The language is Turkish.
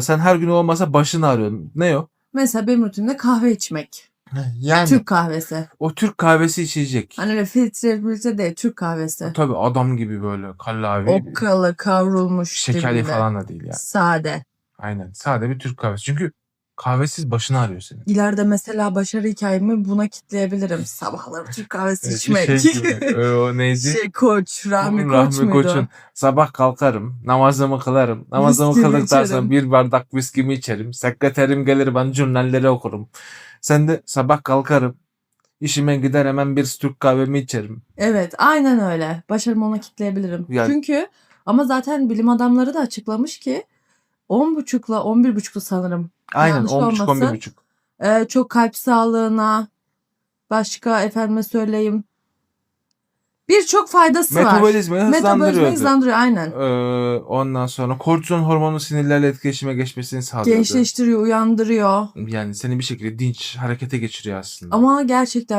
Sen her gün olmasa başın ağrıyor. Ne o? Mesela benim rutinimde kahve içmek. Yani Türk kahvesi. o Türk kahvesi içecek. Hani öyle filtre filtre değil Türk kahvesi. Tabii adam gibi böyle kallavi. Okkalı kavrulmuş Şekerli dibinde. falan da değil yani. Sade. Aynen. Sade bir Türk kahvesi. Çünkü kahvesiz başın ağrıyor senin. İleride mesela başarı hikayemi buna kitleyebilirim. Sabahları Türk kahvesi içmek. Şey gibi. e, o neydi? şey koç, Rahmi, Koç Rahmi muydu? Koç'un sabah kalkarım, namazımı kılarım. Namazımı Viskimi kıldıktan sonra bir bardak viskimi içerim. Sekreterim gelir ben jurnalleri okurum. Sen de sabah kalkarım. işime gider hemen bir Türk kahvemi içerim. Evet aynen öyle. Başarımı ona kitleyebilirim. Yani- Çünkü ama zaten bilim adamları da açıklamış ki 10.30'la 11.30'lu sanırım. Aynen Yanlış 10.30 olmasın. 11.30. Ee, çok kalp sağlığına başka efendime söyleyeyim birçok faydası var. Metabolizmayı Metabolizmayı hızlandırıyordu. hızlandırıyor aynen. Ee, ondan sonra kortizon hormonu sinirlerle etkileşime geçmesini sağlıyordu. Gençleştiriyor, uyandırıyor. Yani seni bir şekilde dinç harekete geçiriyor aslında. Ama gerçekten